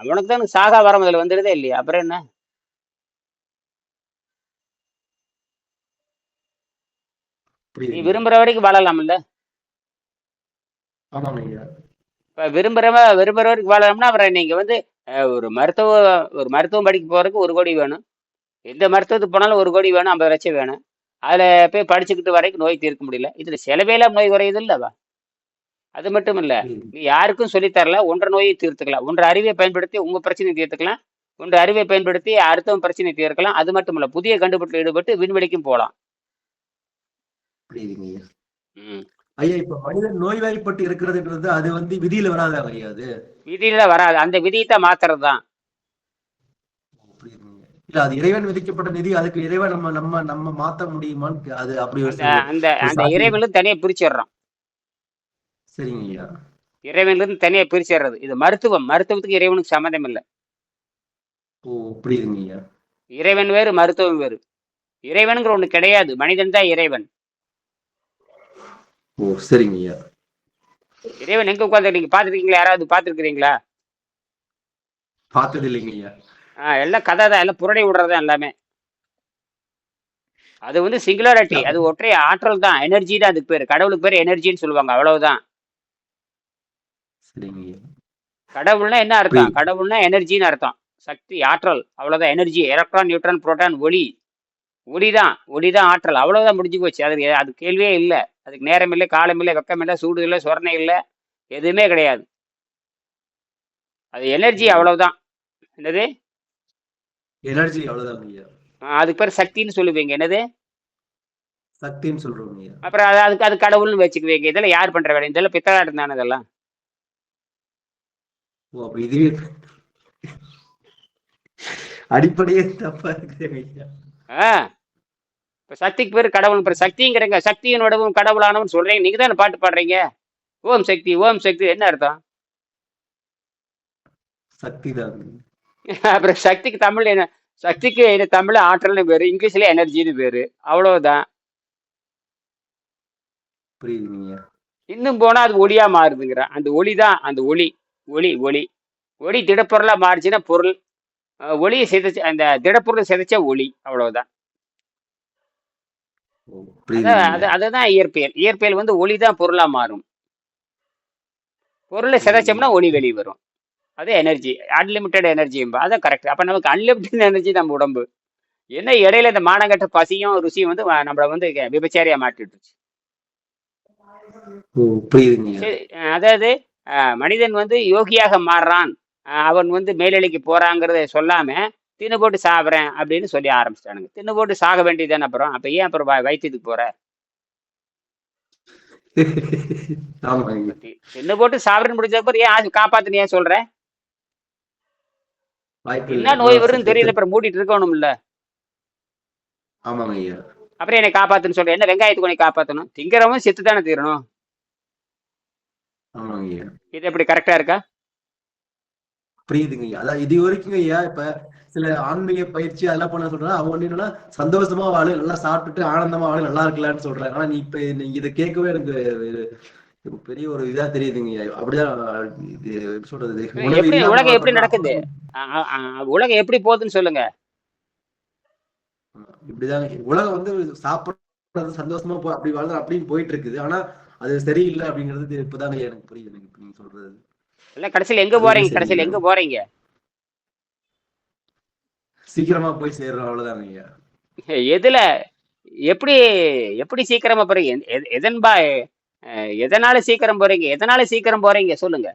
அவனுக்கு தான் சாகா வரம் அதுல வந்துடுதே இல்லையா? அப்புறம் என்ன? நீ விரும்புற வரைக்கும் வாழலாம்ல? இப்ப விரும்புறவ விரும்புற வரைக்கும் வாழலாம்னா அப்புறம் நீங்க வந்து ஒரு மருத்துவ ஒரு மருத்துவம் படிக்க போறதுக்கு ஒரு கோடி வேணும். எந்த மருத்துவத்துக்கு போனாலும் ஒரு கோடி வேணும் ஐம்பது லட்சம் வேணும். அதுல போய் படிச்சுக்கிட்டு வரைக்கும் நோய் தீர்க்க முடியல. இதுல செலவேலாம் நோய் குறையுது இல்லவா? அது மட்டும் இல்ல யாருக்கும் சொல்லித் தரல ஒன்றரை நோயை தீர்த்துக்கலாம். ஒன்று அறிவை பயன்படுத்தி உங்க பிரச்சனையை தீர்த்துக்கலாம். ஒன்று அறிவை பயன்படுத்தி அடுத்தவன் பிரச்சனையை தீர்க்கலாம். அது மட்டும் இல்ல புதிய கண்டுபிடிப்பில் ஈடுபட்டு விண்வெளிக்கும் போகலாம் ஐயா. இப்ப மனிதன் நோய்வாய்ப்பட்டு இருக்கிறதுன்றது அது வந்து விதியில வராதா அது? விதியில வராது. அந்த விதியை தான் மாத்துறது தான் இல்ல அது இறைவன் விதிக்கப்பட்ட நிதி அதுக்கு இறைவன் நம்ம நம்ம நம்ம மாத்த முடியுமான்னு அது அப்படி அந்த அந்த. இறைவனிலிருந்து தனியா பிரிச்சிடுறோம் சரிங்க ஐயா. இறைவனிலிருந்து தனியா பிரிச்சிடுறது இது மருத்துவம். மருத்துவத்துக்கு இறைவனுக்கு சம்மந்தம் இல்லை. ஓ புரியுதுங்க ஐயா. இறைவன் வேறு மருத்துவம் வேறு. இறைவனுங்கிற ஒண்ணு கிடையாது. மனிதன் தான் இறைவன். ஓ சரிங்க ஐயா. இறைவன் எங்க உட்காந்து நீங்க பாத்துருக்கீங்களா யாராவது பாத்துருக்கீங்களா பார்த்தது இல்லைங்க ஐயா. ஆஹ் எல்லாம் கதை தான். எல்லாம் புரடை விடுறது எல்லாமே. அது வந்து சிங்குலாரிட்டி அது ஒற்றை ஆற்றல் தான். எனர்ஜி தான் அதுக்கு பேர். கடவுளுக்கு பேர் எனர்ஜின்னு சொல்லுவாங்க. அவ்வளவுதான். சரிங்க கடவுள்னா என்ன அர்த்தம். கடவுள்னா எனர்ஜின்னு அர்த்தம். சக்தி ஆற்றல் அவ்வளவுதான். எனர்ஜி எலக்ட்ரான் நியூட்ரான் புரோட்டான் ஒளி. ஒளி தான் ஒளி தான் ஆற்றல். அவ்வளவுதான் முடிஞ்சு போச்சு. அது அது கேள்வியே இல்லை. அதுக்கு நேரம் இல்லை காலம் இல்லை வெக்கம் இல்லை சூடு இல்லை சொரணை இல்லை. எதுவுமே கிடையாது. அது எனர்ஜி அவ்வளவுதான். என்னது? எனர்ஜி ஆஹ் அதுக்கு பேர் சக்தின்னு சொல்லுவீங்க. என்னது? சக்தின்னு ஐயா. அப்புறம் அது அதுக்கு அது கடவுள்னு வச்சுக்குவீங்க. இதெல்லாம் யார் பண்ற வேலை? இதெல்லாம் பித்தலாட்டம் தானே இதெல்லாம். ஓ அப்ப இதுவே அடிப்படையே தப்பா ஆ இப்போ சக்திக்கு பேர் கடவுள் பேர் சக்திங்கிறங்க சக்தியின் உடவும் கடவுளானவன் சொல்றீங்க. நீங்க தானே பாட்டு பாடுறீங்க? ஓம் சக்தி ஓம் சக்தி என்ன அர்த்தம்? சக்தி தான். அப்புறம் சக்திக்கு தமிழ் என்ன? சக்திக்கு என்ன தமிழ் ஆற்றல்னு பேரு இங்கிலீஷ்ல எனர்ஜின்னு பேரு. அவ்வளவுதான். புரியுதுங்க இன்னும் போனா அது ஒளியா மாறுதுங்கிற அந்த ஒளி தான் அந்த ஒளி. ஒளி ஒளி. ஒளி திடப்பொருளா மாறுச்சுன்னா பொருள். ஒளியை சிதைச்சு அந்த திடப்பொருளை சிதைச்சா ஒளி அவ்வளவுதான். அது அதுதான் இயற்பியல். இயற்பியல் வந்து ஒளி தான் பொருளா மாறும். பொருளை சிதைச்சோம்னா ஒளி வெளியே வரும். அது எனர்ஜி அன்லிமிட்டெட் எனர்ஜிம்பா அதான் கரெக்ட் அப்ப நமக்கு அன்லிமிட்டெட் எனர்ஜி நம்ம உடம்பு. என்ன இடையில இந்த மானங்கட்ட பசியும் ருசியும் வந்து நம்மள வந்து விபச்சாரியா புரியுதுங்க அஹ் அதாவது மனிதன் வந்து யோகியாக மாறுறான். அவன் வந்து மேலெழுக்கு போறாங்கிறத சொல்லாம தின்னு போட்டு சாப்பிட்றேன் அப்படின்னு சொல்லி ஆரம்பிச்சிட்டானுங்க. தின்னு போட்டு சாக வேண்டியதுதானே அப்புறம்? அப்ப ஏன் அப்புறம் வ- வயித்துக்கு போற? தின்னு போட்டு சாப்பிட்றேன்னு முடிஞ்ச அப்புறம் ஏன் ஏன் சொல்ற? என்ன நோய் வரும்னு தெரியல. அப்புறம் மூடிட்டு இருக்கணும் இல்ல ஆமாங்க ஐயா. அப்புறம் என்னை காப்பாத்துன்னு சொல்ற? என்ன வெங்காயத்துக்கு உன்னை காப்பாத்தணும்? திங்கிறவன் செத்து தானே தீரணும். ஆமாங்க ஐயா இது எப்படி கரெக்டா இருக்கா? புரியுதுங்க ஐயா அதான் இது வரைக்கும் ஐயா இப்ப சில ஆன்மீக பயிற்சி அதெல்லாம் பண்ண சொல்றாங்க. அவங்க என்னன்னா சந்தோஷமா வாழு நல்லா சாப்பிட்டுட்டு ஆனந்தமா வாழு நல்லா இருக்கலாம்னு சொல்றாங்க. ஆனா நீ இப்ப நீங்க இதை கேட்கவே எனக்கு ஒரு பெரிய ஒரு இதா தெரியுதுங்க அப்படிதான் சொல்றது? உலகம் எப்படி நடக்குது? உலகம் எப்படி போகுதுன்னு சொல்லுங்க. இப்படிதான் உலகம் வந்து சாப்பிடுறது சந்தோஷமா அப்படி வாழ்றது அப்படின்னு போயிட்டு இருக்குது. ஆனா அது சரியில்லை அப்படிங்கிறது இப்பதாங்க எனக்கு புரியுது எனக்கு நீங்க சொல்றது. இல்ல கடைசியில எங்க போறீங்க? கடைசியில. எங்க போறீங்க? சீக்கிரமா போய் சேர்றோம் அவ்வளவுதாங்க ஐயா. எதுல? எப்படி எப்படி சீக்கிரமா போறீங்க? எ- எ- எதன் பா அஹ், எதனால சீக்கிரம் போறீங்க? எதனால சீக்கிரம் போறீங்க? சொல்லுங்க.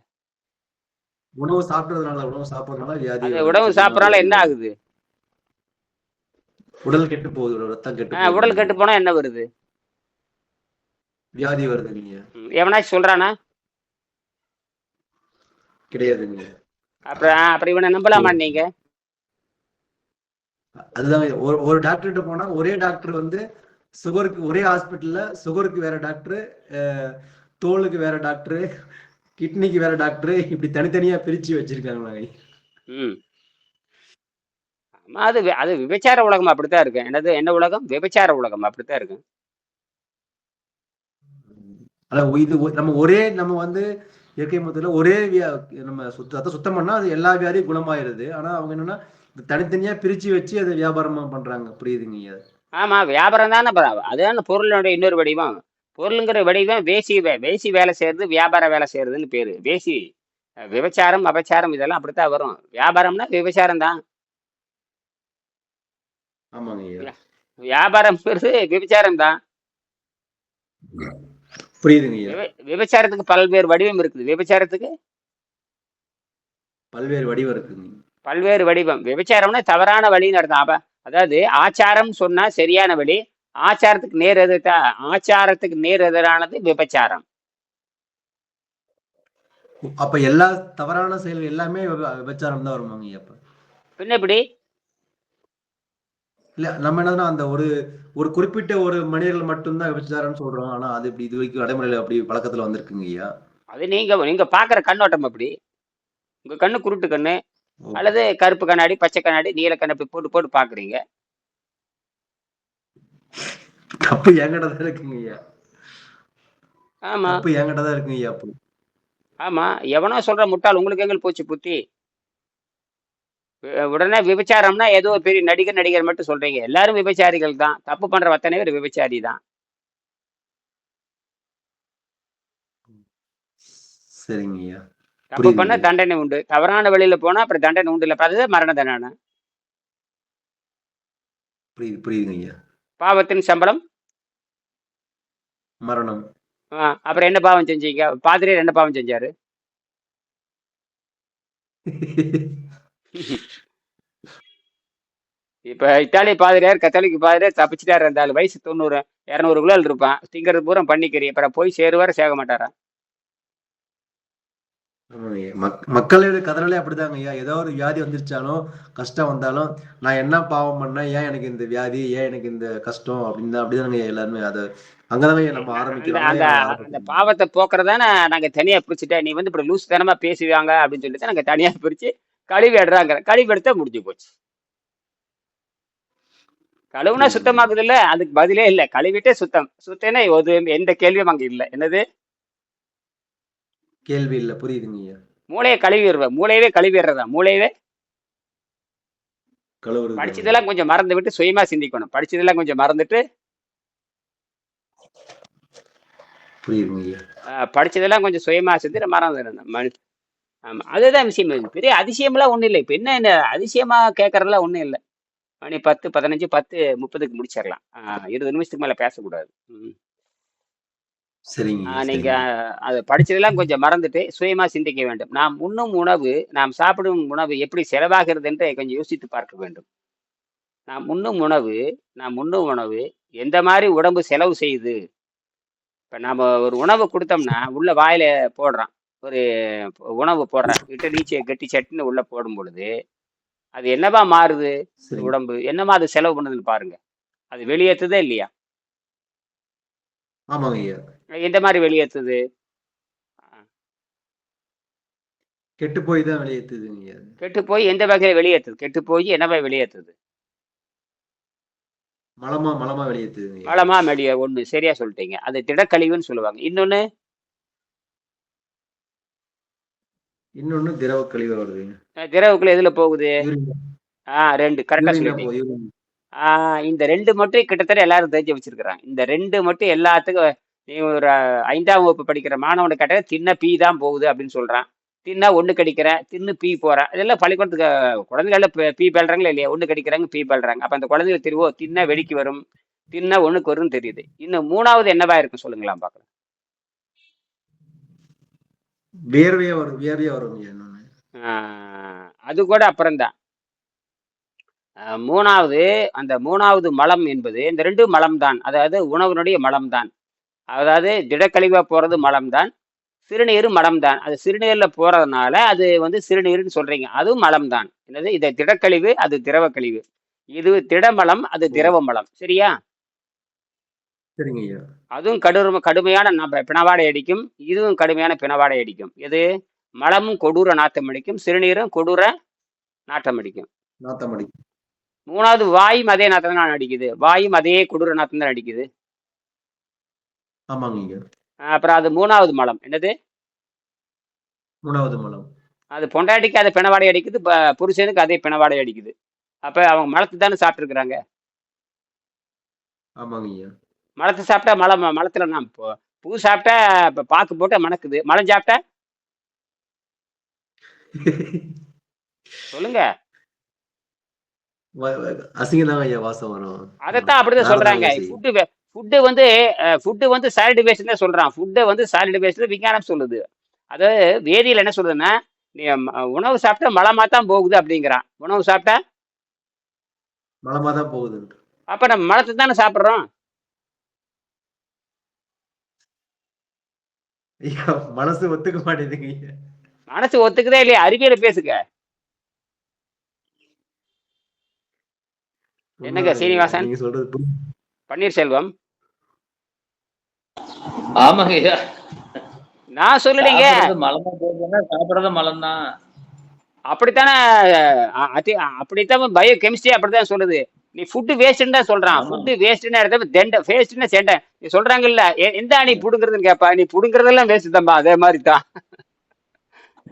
உணவு சாப்பிடுறதுனால உணவு சாப்பிடுறதுனால வியாதி. உணவு சாப்பிடறால என்ன. ஆகுது? உடல் கெட்டு போகுது ரத்தம் கெட்டு உடல் கெட்டு போனா என்ன வருது? வியாதி வருதுங்க. எவனாச்சும் சொல்றானா? கிடையாதுங்க. அப்புறம் அப்புறம் இவனை நம்பலாமா நீங்க? அதுதான் ஒரு ஒரு டாக்டர்கிட்ட போனா ஒரே டாக்டர் வந்து சுகருக்கு ஒரே ஹாஸ்பிட்டல்ல சுகருக்கு வேற டாக்டர் தோலுக்கு வேற டாக்டர் கிட்னிக்கு வேற டாக்டர் இப்படி தனித்தனியா பிரிச்சு வச்சிருக்காங்க அது அது விபச்சார உலகம் அப்படித்தான் இருக்கு. என்னது என்ன உலகம்? விபச்சார உலகம் அப்படித்தான் இருக்கு. அதான் இது நம்ம ஒரே நம்ம வந்து இயற்கை மருத்துவத்துல ஒரே வியா நம்ம சுத்தத்தை சுத்தம் பண்ணா அது எல்லா வியாதியும் குணமாயிருது. ஆனா அவங்க என்னன்னா இது தனித்தனியா பிரிச்சு வச்சு அதை வியாபாரமா பண்றாங்க. புரியுதுங்க ஐயா ஆமா வியாபாரம் தானே அதுதான பொருளுடைய இன்னொரு வடிவம். பொருளுங்கிற வடிவம் வேசி வேசி வேலை செய்யறது வியாபார வேலை செய்யறதுன்னு பேரு. வேசி விபச்சாரம் அபச்சாரம் இதெல்லாம் அப்படித்தான் வரும். வியாபாரம்னா விபச்சாரம் தான். வியாபாரம்ங்கிறது விபச்சாரம் தான். புரியுதுங்க விபச்சாரத்துக்கு பல்வேறு வடிவம் இருக்குது. விபச்சாரத்துக்கு? பல்வேறு வடிவம் இருக்குங்க. பல்வேறு வடிவம். விபச்சாரம்னா தவறான வழின்னு அர்த்தம் அப்ப அதாவது ஆச்சாரம் சொன்னா சரியான வழி. ஆச்சாரத்துக்கு நேர் எதிர்த்தா ஆச்சாரத்துக்கு நேர் எதிரானது விபச்சாரம். அப்ப எல்லா தவறான செயல் எல்லாமே விப- விபச்சாரம் தான் வருமாங்க அப்ப. பின்ன எப்படி இல்ல நம்ம என்னன்னா அந்த ஒரு ஒரு குறிப்பிட்ட ஒரு மனிதர்கள் மட்டும்தான் விபச்சாரம்னு சொல்றோம். ஆனா அது இப்படி இது வரைக்கும் நடைமுறையில அப்படி பழக்கத்துல வந்திருக்குங்க ஐயா. அது நீங்க நீங்க பாக்குற கண்ணோட்டம் அப்படி. உங்க கண்ணு குருட்டு கண்ணு. அல்லது கருப்பு கண்ணாடி பச்சை கண்ணாடி நீல கண்ணாடி போட்டு போட்டு பாக்குறீங்க. தப்பு என்கிட்ட தான் இருக்குங்க ஐயா. ஆமா. தப்பு என்கிட்ட தான் இருக்குங்க ஐயா அப்போ. ஆமா. எவனோ சொல்ற முட்டாள் உங்களுக்கு எங்க போச்சு புத்தி? உடனே விபச்சாரம்னா ஏதோ ஒரு பெரிய நடிகர் நடிகர் மட்டும் சொல்றீங்க. எல்லாரும் விபச்சாரிகள் தான். தப்பு பண்ற அத்தனை பேர் விபச்சாரி தான். சரிங்க ஐயா. தப்பு. பண்ண தண்டனை உண்டு. தவறான வழியில போனா அப்புறம் தண்டனை உண்டு. இல்ல அதுதான் மரண தண்டனை. புரியுது புரியுதுங்க ஐயா. பாவத்தின் சம்பளம்? மரணம். அப்புறம் என்ன பாவம் செஞ்சீங்க? பாதிரியார் என்ன பாவம் செஞ்சாரு? இப்ப இத்தாலி பாதிரியார் கத்தோலிக்க பாதிரியார் தப்பிச்சிட்டாரு இருந்தாலும் வயசு தொண்ணூறு இரநூறு கிலோ இருப்பான். திங்கிறது பூரா பண்ணிக்கிறீ. அப்புறம் போய் சேருவார் சேக மாட்டாரா? மக்களோட கதறலே அப்படிதாங்க ஐயா. ஏதோ ஒரு வியாதி வந்துருச்சாலும் கஷ்டம் வந்தாலும் நான் என்ன பாவம் பண்ணேன் ஏன் எனக்கு இந்த வியாதி ஏன் எனக்கு இந்த கஷ்டம் அப்படின்னு அப்படிதாங்க எல்லாருமே. அதை அங்கதான் நம்ம அந்த ஆரம்பிக்கிறோம் அந்த அந்த பாவத்தை போக்குறதானே நாங்க தனியா பிரிச்சுட்டேன். நீ வந்து இப்படி லூஸ் தனமா பேசுவாங்க அப்படின்னு சொல்லிட்டு நாங்க தனியா பிரிச்சு கழுவி எடுறாங்க கழுவி எடுத்தா முடிஞ்சு போச்சு. கழுவுனா புரியுது. சுத்தமாக்குது இல்ல அதுக்கு பதிலே இல்ல. கழுவிட்டே சுத்தம். சுத்தம்னா ஒரு எந்த கேள்வியும் அங்க இல்ல. என்னது? கேள்வி இல்ல. புரியுதுங்க ஐயா. மூளையை கழுவிடுவேன் மூளையவே கழுவிடுறதா? மூளையவே? படிச்சதெல்லாம் கொஞ்சம் மறந்து விட்டு சுயமா சிந்திக்கணும். படிச்சதெல்லாம் கொஞ்சம் மறந்துட்டு புரியுதுங்க படிச்சதெல்லாம் கொஞ்சம் சுயமா சிந்திட்டு மறந்துடணும். ஆமா அதுதான் விஷயம். பெரிய அதிசயம்லாம் ஒண்ணும் இல்லை. இப்ப என்ன என்ன அதிசயமா கேட்கறதுலாம் ஒண்ணும் இல்லை. மணி பத்து பதினஞ்சு பத்து முப்பதுக்கு முடிச்சிடலாம். இருபது நிமிஷத்துக்கு மேல பேசக்கூடாது. நீங்க. அது படிச்சதெல்லாம் கொஞ்சம் மறந்துட்டு சுயமா சிந்திக்க வேண்டும். நாம் உண்ணும் உணவு நாம் சாப்பிடும் உணவு எப்படி செலவாகிறது என்று கொஞ்சம் யோசித்து பார்க்க வேண்டும். நாம் உண்ணும் உணவு நாம் உண்ணும் உணவு எந்த மாதிரி உடம்பு செலவு செய்யுது? இப்போ நம்ம ஒரு உணவு கொடுத்தோம்னா உள்ள வாயில போடுறான். ஒரு உணவு போடுறான் இட்லி கட்டி சட்னி உள்ள போடும் பொழுது அது என்னவா மாறுது. உடம்பு என்னமா அது செலவு பண்ணுதுன்னு பாருங்க. அது வெளியேற்றுதா இல்லையா? எந்த மாதிரி வெளியேற்றுது கெட்டு போய் தான் வெளியேற்றுதுங்க ஐயா. கெட்டு போய் எந்த வகையில வெளியேற்றுது கெட்டு போய் என்னவா வெளியேற்றுது மலமா மலமா வெளியேற்றுதுங்க ஐயா. மலமா வெளியே ஒண்ணு சரியா சொல்லிட்டீங்க. அது திடக்கழிவுன்னு சொல்லுவாங்க. இன்னொன்னு? இன்னொன்னு திரவ கழிவு வருதுங்க அஹ், திரவுக்குள்ள எதுல போகுது? யூரின் ஆ ரெண்டு. கரெக்டா சொல்லிட்டீங்க. போ- யூரின். ஆ, இந்த ரெண்டு மட்டும் கிட்டத்தட்ட எல்லாரும் தெரிஞ்சு வச்சிருக்கிறாங்க. இந்த ரெண்டு மட்டும் எல்லாத்துக்கும் நீ ஒரு ஐந்தாம் வகுப்பு படிக்கிற மாணவனுக்கு கேட்ட தின்ன பீ தான் போகுது அப்படின்னு சொல்றான். தின்னா ஒண்ணு கடிக்கிறேன் தின்னு பீ போறேன் இதெல்லாம் பள்ளிக்கூடத்துக்கு குழந்தைகள பீ பல்றாங்களா இல்லையா? ஒண்ணு கடிக்கிறாங்க பீ பல்றாங்க. அப்ப அந்த குழந்தைகள் தெரிவோ தின்னா வெடிக்கு வரும். தின்னா ஒண்ணுக்கு வரும்னு தெரியுது. இன்னும் மூணாவது என்னவா இருக்கும் சொல்லுங்களா பார்க்கலாம். வேர்வையா வரும் வேர்வையா வரும் அது கூட அப்புறம்தான். மூணாவது அந்த மூணாவது மலம் என்பது இந்த ரெண்டு மலம் தான் அதாவது உணவினுடைய மலம் தான் அதாவது திடக்கழிவா போறது மலம் தான் சிறுநீர் மலம் தான் அது சிறுநீர்ல போறதுனால அது வந்து சிறுநீர்னு சொல்றீங்க. அதுவும் மலம் தான் என்னது? இது திடக்கழிவு அது திரவ கழிவு இது திடமலம் அது திரவ மலம் சரியா? சரிங்க ஐயா. அதுவும் கடுமை கடுமையான பிணவாடை அடிக்கும். இதுவும் கடுமையான பிணவாடை அடிக்கும். இது மலமும் கொடூர நாத்தம் அடிக்கும். சிறுநீரும் கொடூர நாட்டம் அடிக்கும். நாத்தம் அடி மூணாவது வாயும் அதே நாத்தம் தான் அடிக்குது. வாயும் அதே கொடூர நாத்தம் தான் அடிக்குது. ஆமாங்க அப்புறம் அது மூணாவது மலம். என்னது? மூணாவது மலம். அது பொண்டாட்டிக்கு அது பிணவாடை அடிக்குது. புருஷனுக்கு அதே பிணவாடை அடிக்குது. அப்ப அவங்க மலத்தை தானே சாப்பிட்டுருக்குறாங்க? ஆமாங்க மலத்தை சாப்பிட்டா மலம் மலத்துல நான் பூ சாப்பிட்டா இப்போ பாக்கு போட்டு மணக்குது. மலம் சாப்பிட்டா? சொல்லுங்க. அதைத்தான் அப்படிதான் சொல்றாங்க. ஃபுட்டு ஃபுட்டு வந்து ஃபுட்டு வந்து சாலிட் வேஸ்ட் தான் சொல்றான். ஃபுட்டை வந்து சாலிட் வேஸ்ட் விஞ்ஞானம் சொல்லுது. அதாவது வேதியியல் என்ன சொல்லுதுன்னா உணவு சாப்பிட்டா மலமா தான் போகுது அப்படிங்கிறான். உணவு சாப்பிட்டா? மலமா தான் போகுது அப்ப நம்ம மலத்தை தானே சாப்பிட்றோம்? மனசு ஒத்துக்க மாட்டேங்குதுங்க ஐயா மனசு ஒத்துக்குதே இல்லையா? அறிவியல பேசுங்க. என்னங்க சீனிவாசன்? நீங்க சொல்றது. பன்னீர்செல்வம்? ஆமாங்க ஐயா. நான் சொல்லலைங்க. சாப்பிடுறது மலமா சாப்பிடுறது மலம் தான் அப்படித்தானே அப்படித்தான் பயோ கெமிஸ்ட்ரி அப்படித்தான் சொல்லுது. நீ ஃபுட்டு வேஸ்ட்னு தான் சொல்றான். ஃபுட்டு வேஸ்ட்னு எடுத்த தெண்ட வேஸ்ட்னு செண்ட. நீ சொல்றாங்கல்ல எ- எந்த நீ புடுங்குறதுன்னு கேப்பா? நீ புடுங்குறதெல்லாம் வேஸ்ட் தான்பா அதே மாதிரி தான்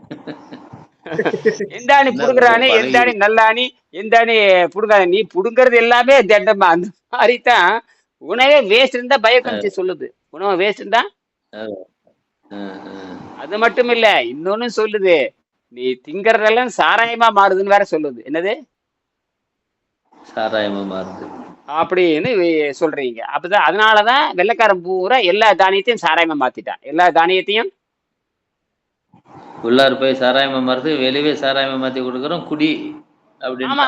எந்த அணி புடுங்குறானி எந்த அணி நல்லாணி எந்த அணி புடுங்காத நீ புடுங்குறது எல்லாமே தெண்டமா அந்த மாதிரி தான் உணவே வேஸ்ட் தான் பயோ கெமிஸ்ட்ரி சொல்லுது. உணவு வேஸ்ட் அஹ். அது மட்டும் இல்ல இன்னொன்னு சொல்லுது. நீ திங்கறதெல்லாம் சாராயமா மாறுதுன்னு வேற சொல்லுது. என்னது? சாராயமா மாறுது. அப்படின்னு சொல்றீங்க. அப்பதான் அதனாலதான் வெள்ளைக்காரன் பூரா எல்லா தானியத்தையும் சாராயமா மாத்திட்டான். எல்லா தானியத்தையும்? உள்ளார போய் சாராயமா மாறுது வெளியவே சாராயமா மாத்தி கொடுக்குறோம் குடி ஆமா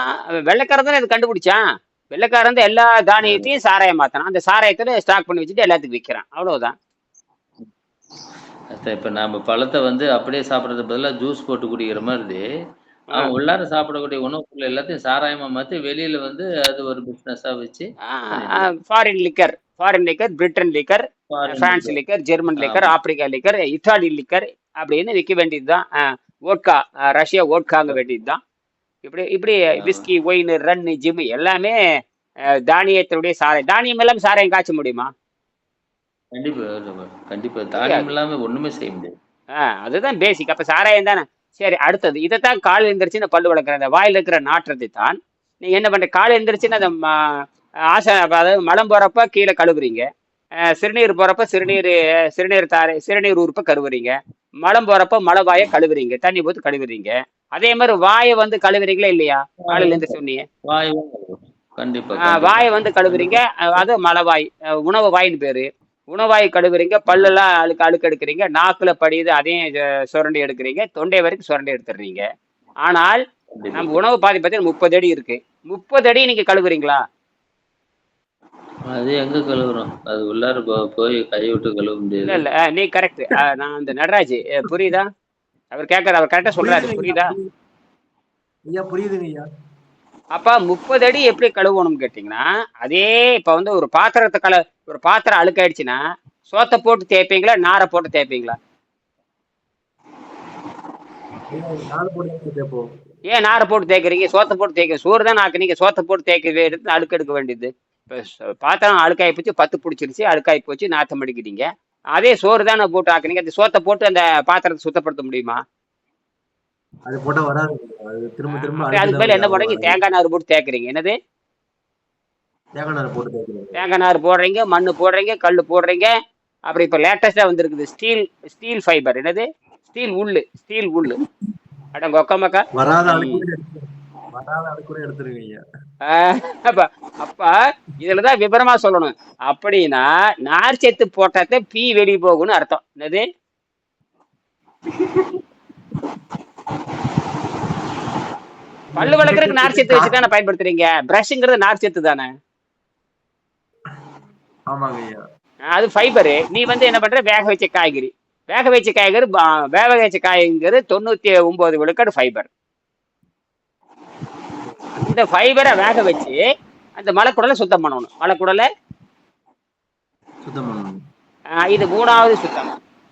வெள்ளைக்காரன் தானே இது கண்டுபிடிச்சான்? வெள்ளைக்காரன் தான் எல்லா தானியத்தையும் சாராயம் மாத்தினான் அந்த சாராயத்துல ஸ்டாக் பண்ணி வச்சுட்டு எல்லாத்துக்கும் விற்கிறான். அவ்வளவுதான். இப்ப நாம பழத்தை வந்து அப்படியே சாப்பிடறது பதிலா ஜூஸ் போட்டு குடிக்கிற மாதிரி உள்ளார சாப்பிடக்கூடிய உணவுக்குள்ள எல்லாத்தையும் சாராயமா மாத்தி வெளியில வந்து அது ஒரு பிசினஸா வச்சு foreign liquor foreign liquor Britain liquor France liquor German liquor Africa liquor Italy liquor அப்படின்னு விற்க வேண்டியதுதான். ஓட்கா ரஷ்யா ஓட்காங்க வேண்டியதுதான். இப்படி இப்படி விஸ்கி ஒயின் ரன்னு ஜிம் எல்லாமே தானியத்தினுடைய சாரை தானியம் எல்லாம் சாராயம் காய்ச்ச முடியுமா? கண்டிப்பா கண்டிப்பா. தானியம் இல்லாம ஒண்ணுமே செய்ய முடியாது. அதுதான் பேசிக் அப்ப சாராயம் தானே? சரி அடுத்தது. இதைத்தான் கால் எழுந்திரிச்சு இந்த பல்லு வளர்க்குற அந்த வாயில் இருக்கிற நாற்றத்தை தான் நீங்க என்ன பண்ற? கால் எழுந்திரிச்சுன்னு அந்த ஆசை அதாவது மலம் போறப்ப கீழே கழுவுறீங்க. சிறுநீர் போறப்ப சிறுநீர் சிறுநீர் தாரை சிறுநீர் உறுப்பை கழுவுறீங்க. மலம் போறப்ப மலை வாயை கழுவுறீங்க. தண்ணி ஊற்றி கழுவுறீங்க. அதே மாதிரி வாயை வந்து கழுவுறீங்களா இல்லையா? காலையில இருந்து சொன்னீங்க வாய். வாயை வந்து கழுவுறீங்க. அது மலவாய் அஹ் உணவு வாயின்னு பேரு. உணவாய் கழுவுறீங்க பல்லெல்லாம் அழுக்கு அழுக்கு எடுக்கிறீங்க நாக்குல படியுது அதையும் சுரண்டி எடுக்கிறீங்க தொண்டை வரைக்கும் சுரண்டி எடுத்துடுறீங்க. ஆனால். நம்ம உணவு பாதி பார்த்தீங்கன்னா முப்பது அடி இருக்கு. முப்பது அடி நீங்க கழுவுறீங்களா? அது எங்க கழுவுறோம்? அது உள்ளார போய் கை விட்டு கழுவ முடியாது. இல்ல நீ கரெக்ட் நான் அந்த நடராஜ். புரியுதா? அவர் கேட்கற அவர் கரெக்டா சொல்றாரு. புரியுதா? ஐயா புரியுதுங்க ஐயா. அப்ப முப்பது அடி எப்படி கழுவணும்னு கேட்டிங்கன்னா அதே இப்ப வந்து ஒரு பாத்திரத்தை கல ஒரு பாத்திரம் அழுக்காயிடுச்சுன்னா சோத்தை போட்டு தேய்ப்பீங்களா நாரை போட்டு தேய்ப்பீங்களா? ஏன் நாரை போட்டு தேய்க்கிறீங்க? சோத்தை போட்டு தேய்க்க சோறு தான் ஆக்குனீங்க சோத்தை போட்டு தேய்க்க அழுக்கு எடுக்க வேண்டியது. இப்போ பாத்திரம் அழுக்காய் போச்சு பத்து பிடிச்சிருச்சு அழுக்காய் போச்சு நாத்தம் அடிக்கிறீங்க அதே சோறு தானே போட்டு ஆக்குனீங்க அந்த சோத்தை போட்டு அந்த பாத்திரத்தை சுத்தப்படுத்த முடியுமா? அது போட்டா வராது. அது திரும்ப திரும்ப அதுக்கு மேல என்ன பண்றீங்க தேங்காய் தேங்காய் நார் போட்டு தேய்க்கிறீங்க. என்னது? நார் போட்டு தேய்க்கிறேன் தேங்காய் நார் போடுறீங்க மண்ணு போடுறீங்க கல் போடுறீங்க. அப்புறம் இப்போ லேட்டஸ்டா வந்திருக்குது. ஸ்டீல் ஸ்டீல் ஃபைபர் என்னது? ஸ்டீல் உள்ளு ஸ்டீல் உள்ளு அடங்க ஒக்கமக்கா வராத அப்ப இதுலதான் விவரமா சொல்லணும். அப்படின்னா நார் செத்து போட்டாத்தே பீ வெளியே போகும்னு அர்த்தம். என்னது? பல்லு வளர்க்கறதுக்கு நார் செத்து வச்சு தானே பயன்படுத்துறீங்க? பிரஷ்ங்கிறது நார் செத்து தானே? அது ஃபைபரு நீ வந்து என்ன பண்ற? வேக வச்ச காய்கறி. வேக வச்ச காய்கறி வேக வச்ச காய்கறி தொண்ணூத்தி ஒன்பது விழுக்காடு ஃபைபர் இந்த ஃபைபரை வேக வச்சு அந்த மலைக்குடலை சுத்தம் பண்ணணும். மலைக்குடலை சுத்தம் பண்ணணும். இது மூணாவது சுத்தம்.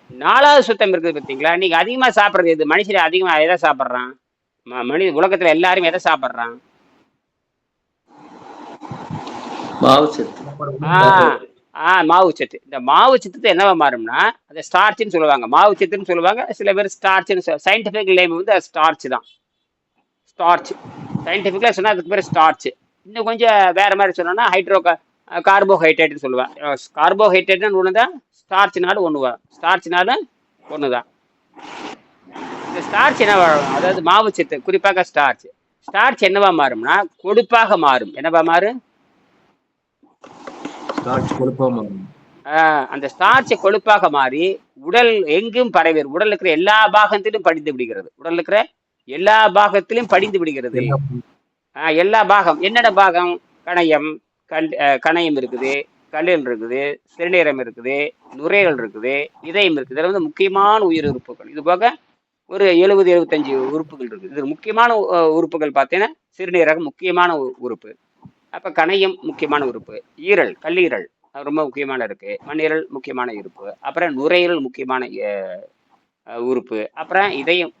நாலாவது சுத்தம் இருக்குது பார்த்தீங்களா? நீங்க அதிகமா சாப்பிட்றது இது மனுஷன் அதிகமா எதை சாப்பிட்றான்? மனித உலகத்துல எல்லாரும் எதை சாப்பிட்றான்? மாவு சத்து. இந்த மாவு சத்து என்னவா மாறும்னா அந்த ஸ்டார்ச்னு சொல்லுவாங்க. மாவு சத்துன்னு சொல்லுவாங்க. சில பேர் ஸ்டார்ச்னு சயின்டிஃபிக் நேம் வந்து ஸ்டார்ச் தான். ஸ்டார்ச் சயின்டிஃபிக்காக சொன்னால் அதுக்கு பேர் ஸ்டார்ச் இன்னும் கொஞ்சம் வேற மாதிரி சொன்னோம்னா ஹைட்ரோ கார்போஹைட்ரேட்னு சொல்லுவேன் கார்போஹைட்ரேட்னு ஒன்று தான் ஸ்டார்ச்னாலும் ஒன்று தான் ஸ்டார்ச்னாலும் ஒன்று தான். இந்த ஸ்டார்ச் என்ன வரும் அதாவது மாவு சத்து குறிப்பாக ஸ்டார்ச் ஸ்டார்ச் என்னவா மாறும்னா கொழுப்பாக மாறும். என்னவா மாறும். ஸ்டார்ச் அந்த ஸ்டார்ச் கொழுப்பாக மாறி உடல் எங்கும் பரவிடும் உடல் இருக்கிற எல்லா பாகத்திலும் படிந்து விடுகிறது. உடல் இருக்கிற எல்லா பாகத்திலும் படிந்து விடுகிறது. எல்லா பாகம். என்னென்ன பாகம்? கணையம் அஹ் கணையம் இருக்குது. கல்லீரல் இருக்குது சிறுநீரம் இருக்குது நுரையீரல் இருக்குது இதயம் இருக்குது. இதில் வந்து முக்கியமான உயிர் உறுப்புகள். இது போக ஒரு எழுபது எழுபத்தஞ்சு உறுப்புகள் இருக்குது. இது முக்கியமான உறுப்புகள் பார்த்தீங்கன்னா சிறுநீரகம் முக்கியமான உறுப்பு. அப்போ கணையம் முக்கியமான உறுப்பு. ஈரல் கல்லீரல் அது ரொம்ப முக்கியமான இருக்கு. மண்ணீரல் முக்கியமான உறுப்பு அப்புறம் நுரையீரல் முக்கியமான உறுப்பு. அப்புறம் இதயம்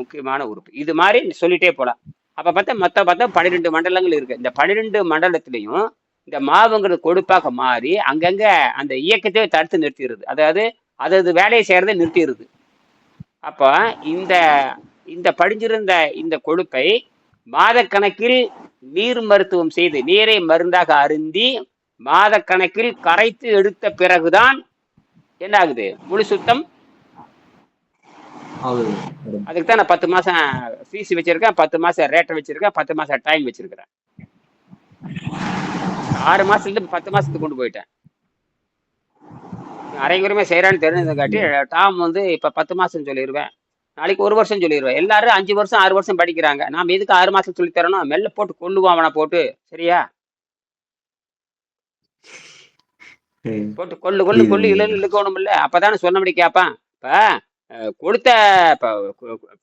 முக்கியமான உறுப்பு. இது மாதிரி சொல்லிட்டே போகலாம். அப்போ பார்த்தா மற்ற பார்த்தா பன்னிரெண்டு மண்டலங்கள் இருக்கு. இந்த பன்னிரெண்டு மண்டலத்திலையும் இந்த மாவுங்கிறது கொழுப்பாக மாறி அங்கங்க அந்த இயக்கத்தையே தடுத்து நிறுத்திடுது. அதாவது அது அது வேலையை செய்யறதை நிறுத்திடுது. அப்போ இந்த இந்த படிஞ்சிருந்த இந்த கொழுப்பை மாதக்கணக்கில் நீர் மருத்துவம் செய்து நீரை மருந்தாக அருந்தி மாதக்கணக்கில் கரைத்து எடுத்த பிறகுதான் என்ன ஆகுது முழு சுத்தம் அதுக்கு தான் நான் பத்து மாசம் ஃபீஸ் வச்சிருக்கேன் பத்து மாசம் ரேட்டை வச்சிருக்கேன் பத்து மாசம் டைம் வச்சிருக்கிறேன். ஆறு மாசத்துல இருந்து பத்து மாசத்துக்கு கொண்டு போயிட்டேன். அரைங்குறையுமே செய்யறான்னு தெரிஞ்சதுக்காட்டி டாம் வந்து இப்ப பத்து மாசம் சொல்லிடுவேன் நாளைக்கு ஒரு வருஷம் சொல்லிடுவேன் எல்லாரும் அஞ்சு வருஷம் ஆறு வருஷம் படிக்கிறாங்க. நாம எதுக்கு ஆறு மாசம் சொல்லி தரணும்? மெல்ல போட்டு கொள்ளுவான் அவனை போட்டு. சரியா. போட்டு கொள்ளு கொள்ளு கொள்ளு. இழு இழுக்கணும் இல்ல. அப்பதானே சொன்னபடி கேட்பான் இப்ப கொளுத்த இப்ப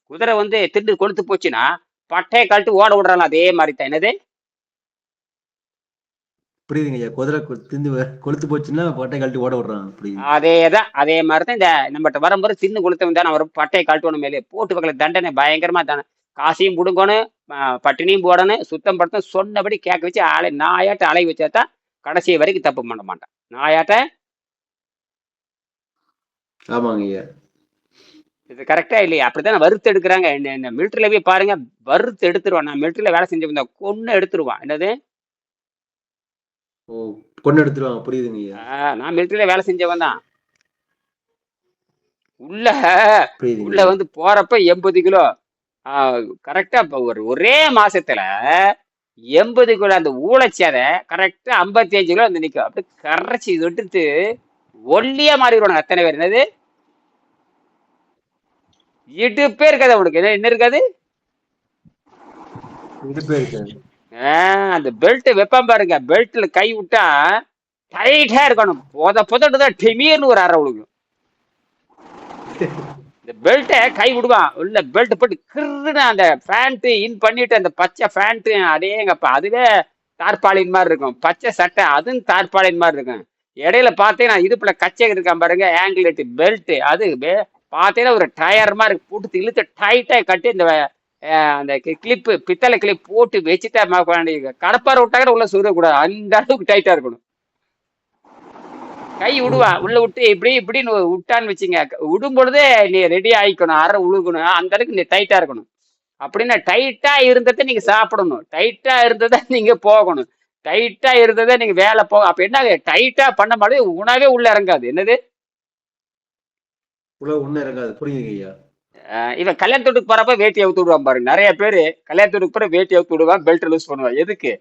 குதிரை வந்து திண்டு கொளுத்து போச்சுன்னா பட்டையை கழட்டு ஓட விடுறாங்க அதே மாதிரி தான். என்னது? புரியுதுங்க ஐயா? குதிரை திந்து கொளுத்து போச்சுன்னா பட்டை கழட்டி ஓட விடுறான் புரியுது அதே தான் அதே மாதிரி தான் இந்த நம்மகிட்ட வரும்போது தின்னு கொளுத்தவன் தான் அவர் பட்டையை கழட்டணும் மேலே. போட்டு வைக்கல தண்டனை பயங்கரமா தானே. காசையும் பிடுங்கணும் பட்டினியும் போடணும் சுத்தம் படுத்தணும் சொன்னபடி கேட்க வச்சு ஆளை நாயாட்ட அலை வச்சா தான் கடைசி வரைக்கும் தப்பு பண்ண மாட்டான். நாயாட்ட? ஆமாங்க ஐயா. இது கரெக்டா இல்லையா? அப்படித்தான் வறுத்து எடுக்கிறாங்க. என்ன மிலிட்டரியில போய் பாருங்க வறுத்து எடுத்துருவான். நான் மிலிட்டரியில வேலை செஞ்சு கொன்னு எடுத்துருவான். என்னது? ஓ கொண்டு எடுத்துருவாங்க. புரியுதுங்க நான் மிலிட்டரியில வேலை செஞ்சவன் தான். உள்ள உள்ள வந்து போறப்ப எண்பது கிலோ. கரெக்டா ஒரு ஒரே மாசத்துல எண்பது கிலோ அந்த ஊழச்சதை கரெக்டா ஐம்பத்தி அஞ்சு கிலோ வந்து நிக்கும். அப்படியே கரைச்சி எடுத்து ஒல்லியா மாறிடுவாங்க அத்தனை பேர். என்னது? இடுப்பே இருக்காது அவனுக்கு. என்ன என்ன இருக்காது? பேருக்கு ஆஹ், அந்த பெல்ட் வைப்பான் பாருங்க. பெல்ட்ல கை விட்டா டைட்டா இருக்கணும். போத புதட்டு தான் டெமீர்னு ஒரு அரை விழுகும் இந்த பெல்ட்டை கை விடுவான். உள்ள பெல்ட் போட்டு கிருன்னு அந்த பேண்ட் இன் பண்ணிட்டு அந்த பச்சை பேண்ட் அடேங்கப்பா. அதுவே தார்பாலின் மாதிரி இருக்கும். பச்சை சட்டை அதுவும் தார்பாலின் மாதிரி இருக்கும். இடையில பார்த்தீங்கன்னா இடுப்புல கச்சை இருக்கான் பாருங்க. ஆங்கிலேட்டு பெல்ட் அது பார்த்தீங்கன்னா ஒரு டயர் மாதிரி போட்டு இழுத்து டைட்டா கட்டி இந்த அந்த கிளிப்பு பித்தளை கிளிப் போட்டு வச்சுட்டா கடப்பார விட்டா கூட உள்ள சுருகக்கூடாது அந்த அளவுக்கு டைட்டா இருக்கணும். கை விடுவா. உள்ள விட்டு இப்படி இப்படின்னு விட்டான்னு வச்சுங்க. விடும் பொழுதே நீ ரெடி ஆகிக்கணும் அரை உழுகணும். அந்த அளவுக்கு நீ டைட்டா இருக்கணும். அப்படின்னா டைட்டா இருந்ததை நீங்க சாப்பிடணும். டைட்டா இருந்ததை நீங்க போகணும். டைட்டா இருந்ததை நீங்க வேலை போக அப்ப என்ன டைட்டா பண்ண மாதிரி உணவே உள்ள இறங்காது. என்னது? உள்ள இறங்காது. புரியுங்க ஐயா? இவன் கல்யாணத்துக்கு போறப்ப வேட்டி அவுத்து விடுவான் பாருங்க நிறைய பேரு கல்யாணத்துக்கு போற வேட்டி அவுத்து விடுவான் பெல்ட் லூஸ் பண்ணுவான். எதுக்கு?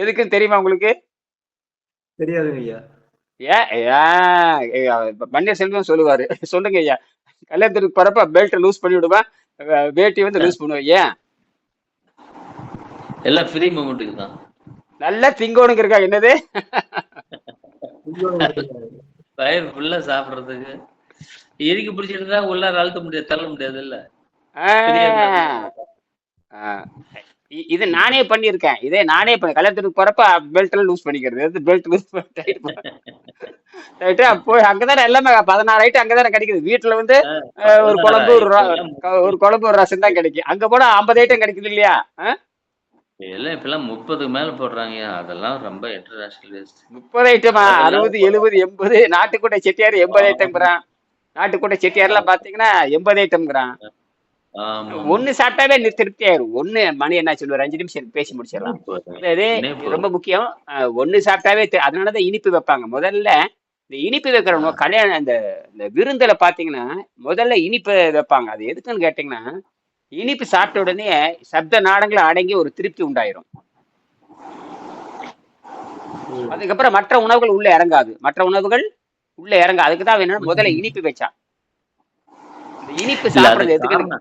எதுக்குன்னு தெரியுமா உங்களுக்கு? தெரியாதுங்க ஐயா. ஏன் செல்வம் சொல்லுவாரு. சொல்லுங்க ஐயா. கல்யாணத்துக்கு போறப்ப பெல்ட் லூஸ் பண்ணி விடுவேன் வேட்டி வந்து லூஸ் பண்ணுவேன். ஏன்? எல்லாம் ஃப்ரீ மூமெண்ட்டுக்கு தான். நல்லா திங்கோனுங்க இருக்கா என்னது? ஃபுல்லா சாப்பிடுறதுக்கு. இறுக்கி பிடிச்சிட்டு தான் உள்ளார அழுத்த முடியாது தள்ள முடியாது இல்ல? இது நானே பண்ணியிருக்கேன். இதே நானே பண்ண கல்யாணத்துக்கு போறப்ப பெல்ட் எல்லாம் லூஸ் பண்ணிக்கிறது. பெல்ட் லூஸ் ரைட்டா போய் அங்கதானே எல்லாமே பதினாறு ஐட்டம் அங்கதானே கிடைக்குது. வீட்டுல வந்து ஒரு குழம்பு ஒரு ஒரு குழம்பு ஒரு ரசம் தான் கிடைக்கும். அங்க போனா ஐம்பது ஐட்டம் கிடைக்குது இல்லையா? எல்லாம் இப்பெல்லாம் முப்பதுக்கு மேல போடுறாங்க. அதெல்லாம் ரொம்ப இன்டர்நேஷனல் முப்பது ஐட்டமா அறுபது எழுபது எண்பது நாட்டுக்கோட்டை செட்டியார் எண்பது ஐட்டம்ங்கிறான் நாட்டுக்கோட்டை செட்டியார்லாம் பாத்தீங்கன்னா எண்பது ஐட்டம்ங்கிறான் ஒண்ணு சாப்பிட்டாவே திருப்தி ஆயிரும். ஒண்ணு மணி என்ன சொல்லுவார்? அஞ்சு நிமிஷம் பேசி முடிச்சிடலாம். ரொம்ப முக்கியம். ஒண்ணு சாப்பிட்டாவே அதனாலதான் இனிப்பு வைப்பாங்க. முதல்ல இந்த இனிப்பு வைக்கிறவங்க கல்யாணம் அந்த இந்த விருந்துல பாத்தீங்கன்னா முதல்ல இனிப்பு வைப்பாங்க. அது எதுக்குன்னு கேட்டீங்கன்னா இனிப்பு சாப்பிட்ட உடனே சப்த நாடங்களை அடங்கி ஒரு திருப்தி உண்டாயிரும். அதுக்கப்புறம் மற்ற உணவுகள் உள்ள இறங்காது. மற்ற உணவுகள் உள்ள இறங்காது அதுக்கு தான் வேணும் முதல்ல இனிப்பு வச்சான் இனிப்பு சாப்பிடுறது அதுக்கு எதுக்கு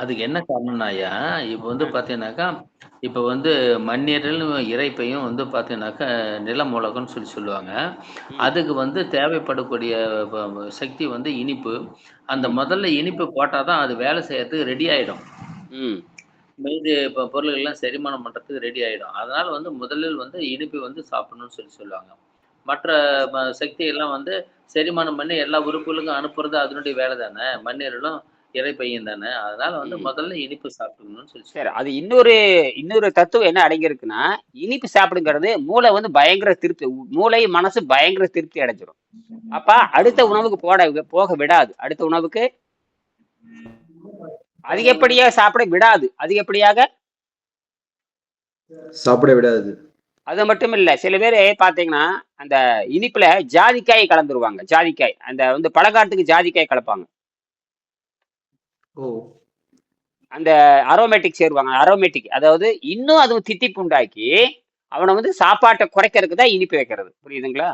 அதுக்கு என்ன காரணம்னாயா இப்போ வந்து பார்த்தீங்கன்னாக்கா இப்போ வந்து மண்ணீரல் இறைப்பையும் வந்து பார்த்தீங்கன்னாக்கா நிலமூலகம்னு சொல்லி சொல்லுவாங்க. அதுக்கு வந்து தேவைப்படக்கூடிய சக்தி வந்து இனிப்பு. அந்த முதல்ல இனிப்பு போட்டால் தான் அது வேலை செய்யறதுக்கு ரெடி ஆயிடும். ம். மீதி இப்போ பொருள்கள்லாம் செரிமானம் பண்ணுறதுக்கு ரெடி ஆயிடும். அதனால வந்து முதலில் வந்து இனிப்பு வந்து சாப்பிடணும்னு சொல்லி சொல்லுவாங்க. மற்ற சக்தி எல்லாம் வந்து செரிமானம் பண்ணி எல்லா உறுப்புகளுக்கும் அனுப்புறது அதனுடைய வேலை தானே மண்ணீரலும் இறைப்பையும் தானே? அதனால வந்து. முதல்ல இனிப்பு சாப்பிடணும்னு சொல்லி சரி அது இன்னொரு இன்னொரு தத்துவம் என்ன அடங்கியிருக்குன்னா இனிப்பு சாப்பிடுங்கிறது மூளை வந்து பயங்கர திருப்தி மூளை மனசு பயங்கர திருப்தி அடைஞ்சிரும். அப்ப அடுத்த உணவுக்கு போட போக விடாது. அடுத்த உணவுக்கு அதிகப்படியாக சாப்பிட விடாது. அதிகப்படியாக சாப்பிட விடாது. அது மட்டும் இல்ல சில பேர் பாத்தீங்கன்னா அந்த இனிப்புல ஜாதிக்காய் கலந்துருவாங்க ஜாதிக்காய். அந்த வந்து பழங்காட்டுக்கு ஜாதிக்காய் கலப்பாங்க. ஓ. அந்த அரோமேட்டிக் சேருவாங்க அரோமேட்டிக் அதாவது இன்னும் அது தித்திப்பு உண்டாக்கி அவனை வந்து சாப்பாட்டை குறைக்கிறதுக்கு தான் இனிப்பு வைக்கிறது. புரியுதுங்களா?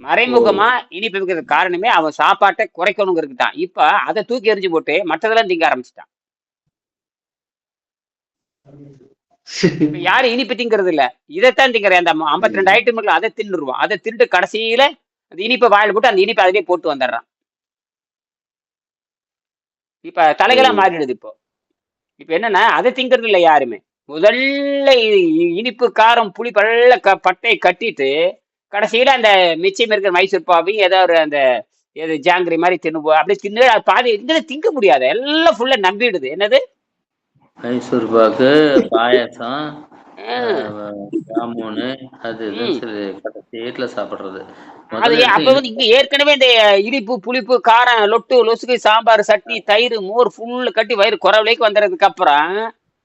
மறைமுகமா இனிப்பு வைக்கிறதுக்கு காரணமே அவன் சாப்பாட்டை குறைக்கணுங்கிறது தான். இப்ப அதை தூக்கி எறிஞ்சு போட்டு மற்றதெல்லாம் திங்க ஆரம்பிச்சிட்டான். யாரும் இனிப்பு திங்கிறது இல்ல இதைத்தான் திங்கிற அந்த ஐம்பத்தி ரெண்டு ஐட்டம் இருக்குல்ல அதை தின்னுருவான் அதை தின்னுட்டு கடைசியில அந்த இனிப்பை வாயில போட்டு அந்த இனிப்பை அதிலே போட்டு வந்துடுறான். இப்ப தலைகளா மாறிடுது இப்போ. இப்ப என்னன்னா அதை திங்கிறது இல்ல யாருமே. முதல்ல இனிப்பு காரம் புளி பல்ல க பட்டை கட்டிட்டு கடைசியில அந்த மிச்சம் இருக்கிற மைசூர் பாவி ஏதோ ஒரு அந்த எது ஜாங்கிரி மாதிரி தின்னு அப்படியே தின்னு பாதி இதுல திங்க முடியாது. எல்லாம் ஃபுல்லா நம்பிடுது. என்னது? மைசூர் பாக்கு பாயாசம். ஜாமுனு அது வீட்டில் சாப்பிட்றது. அது அப்ப வந்து இங்க ஏற்கனவே இந்த இனிப்பு புளிப்பு காரம் லொட்டு லொசுக்கு சாம்பார் சட்னி தயிர் மோர் ஃபுல்லு கட்டி வயிறு குறவலைக்கு வந்துடுறதுக்கு அப்புறம்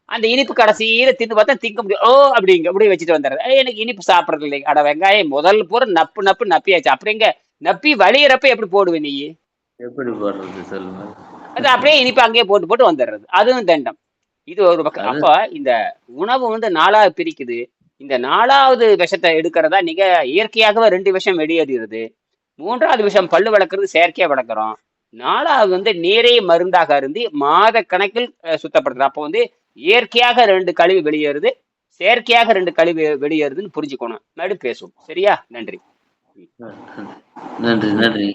அந்த இனிப்பு கடைசியில தின்னு பார்த்தா திங்க முடியும். ஓ அப்படிங்க அப்படியே வச்சுட்டு வந்துடுறது. எனக்கு இனிப்பு சாப்பிடுறது இல்லை அட வெங்காயம் முதல் பூரா நப்பு நப்பு நப்பியாச்சு. அப்படிங்க நப்பி வலியறப்ப எப்படி போடுவே நீ? எப்படி போடுறது சொல்லுங்க. அது அப்படியே இனிப்பு அங்கேயே போட்டு போட்டு வந்துடுறது. அதுவும் தண்டம். இது ஒரு பக்கம். அப்ப இந்த உணவு வந்து நாலாவது பிரிக்குது. இந்த நாலாவது விஷத்தை எடுக்கிறதா நீங்க இயற்கையாகவே ரெண்டு விஷம் வெளியேறுகிறது. மூன்றாவது விஷம் பல்லு வளர்க்கறது செயற்கையா வளர்க்குறோம். நாலாவது வந்து நீரே மருந்தாக இருந்து மாத கணக்கில் அஹ், சுத்தப்படுத்துறது அப்போ வந்து இயற்கையாக ரெண்டு கழிவு வெளியேறுது செயற்கையாக ரெண்டு கழிவு வெளியேறுதுன்னு புரிஞ்சுக்கணும். மறுபடியும் பேசுவோம். சரியா? நன்றி. நன்றி நன்றி.